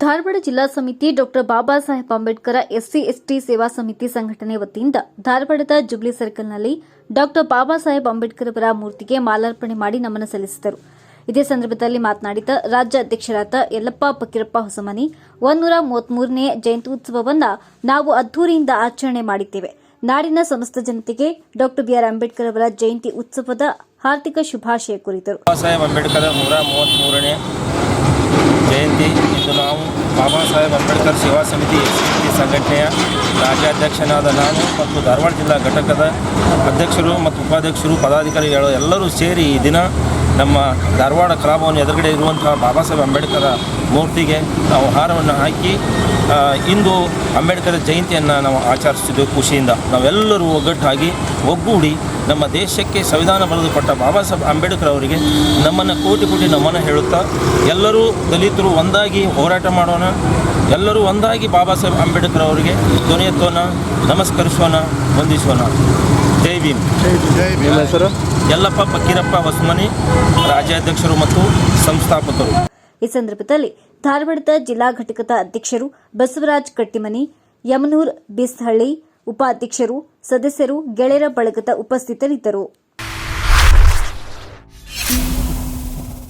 ಧಾರವಾಡ ಜಿಲ್ಲಾ ಸಮಿತಿ doctor Baba Saheb Ambedkar SC, ST ಸೇವಾ ಸಮಿತಿ ಸಂಘಟನೆ ವತಿಯಿಂದ ಧಾರವಾಡದ ಜುಬ್ಲಿ ಸರ್ಕಲ್ನಲ್ಲಿ ಡಾಕ್ಟರ್ ಬಾಬಾ ಸಾಹೇಬ್ ಅಂಬೇಡ್ಕರ್ ಅವರ ಮೂರ್ತಿಗೆ ಮಾಲಾರ್ಪಣೆ ಮಾಡಿ ನಮನ ಸಲ್ಲಿಸಿದರು. ಇದೇ ಸಂದರ್ಭದಲ್ಲಿ ಮಾತನಾಡಿದ ರಾಜ್ಯ ಅಧ್ಯಕ್ಷರಾದ ಯಲ್ಲಪ್ಪ ಪಕ್ಕಿರಪ್ಪ ಹೊಸಮನಿ, ಒಂದೂರ ಮೂವತ್ಮೂರನೇ ಜಯಂತ್ಯುತ್ಸವವನ್ನು ನಾವು ಅದ್ದೂರಿಯಿಂದ ಆಚರಣೆ ಮಾಡಿದ್ದೇವೆ. ನಾಡಿನ ಸಮಸ್ತ ಜನತೆಗೆ ಡಾಕ್ಟರ್ ಬಿಆರ್ ಅಂಬೇಡ್ಕರ್ ಅವರ ಜಯಂತಿ ಉತ್ಸವದ ಹಾರ್ದಿಕ ಶುಭಾಶಯ ಕುರಿತರು ಜಯಂತಿ ಇಂದು ನಾವು ಬಾಬಾ ಸಾಹೇಬ್ ಅಂಬೇಡ್ಕರ್ ಸೇವಾ ಸಮಿತಿ ಎಸ್ ಸಿ ಸಂಘಟನೆಯ ರಾಜ್ಯಾಧ್ಯಕ್ಷನಾದ ನಾನು ಮತ್ತು ಧಾರವಾಡ ಜಿಲ್ಲಾ ಘಟಕದ ಅಧ್ಯಕ್ಷರು ಮತ್ತು ಉಪಾಧ್ಯಕ್ಷರು, ಪದಾಧಿಕಾರಿಗಳು ಎಲ್ಲರೂ ಸೇರಿ ಈ ದಿನ ನಮ್ಮ ಧಾರವಾಡ ಕಲಾಭವನ ಎದುರುಗಡೆ ಇರುವಂತಹ ಬಾಬಾ ಸಾಹೇಬ್ ಅಂಬೇಡ್ಕರ ಮೂರ್ತಿಗೆ ನಾವು ಹಾರವನ್ನು ಹಾಕಿ ಇಂದು ಅಂಬೇಡ್ಕರ್ ಜಯಂತಿಯನ್ನು ನಾವು ಆಚರಿಸ್ತಿದ್ದೇವೆ ಖುಷಿಯಿಂದ. ನಾವೆಲ್ಲರೂ ಒಗ್ಗಟ್ಟಾಗಿ ಒಗ್ಗೂಡಿ ನಮ್ಮ ದೇಶಕ್ಕೆ ಸಂವಿಧಾನ ಬರೆದು ಕೊಟ್ಟ ಬಾಬಾ ಸಾಹೇಬ್ ಅಂಬೇಡ್ಕರ್ ಅವರಿಗೆ ನಮ್ಮನ್ನು ಕೋಟಿ ಕೋಟಿ ನಮನ ಹೇಳುತ್ತಾ, ಎಲ್ಲರೂ ದಲಿತರು ಒಂದಾಗಿ ಹೋರಾಟ ಮಾಡೋಣ ಎಲ್ಲರೂ ಒಂದಾಗಿ ಬಾಬಾ ಸಾಹೇಬ್ ಅಂಬೇಡ್ಕರ್ ಅವರಿಗೆ ಧ್ವನಿ ಎತ್ತೋಣ ನಮಸ್ಕರಿಸೋಣ ವಂದಿಸೋಣ. ಜೈ ಭೀಮ್. ಎಲ್ಲಪ್ಪ ಹೆಸರು? ಯಲ್ಲಪ್ಪ ಫಕೀರಪ್ಪ ಹೊಸಮನಿ ರಾಜ್ಯಾಧ್ಯಕ್ಷರು ಮತ್ತು ಸಂಸ್ಥಾಪಕರು. ಈ ಸಂದರ್ಭದಲ್ಲಿ ಧಾರವಾಡದ ಜಿಲ್ಲಾ ಘಟಕದ ಅಧ್ಯಕ್ಷರು ಬಸವರಾಜ್ ಕಟ್ಟಿಮನಿ ಯಮನೂರ್ ಬಿಸ್ಹಳ್ಳಿ ಉಪಾಧ್ಯಕ್ಷರು ಸದಸ್ಯರು ಗೆಳೆಯರ ಬಳಗದ ಉಪಸ್ಥಿತರಿದ್ದರು.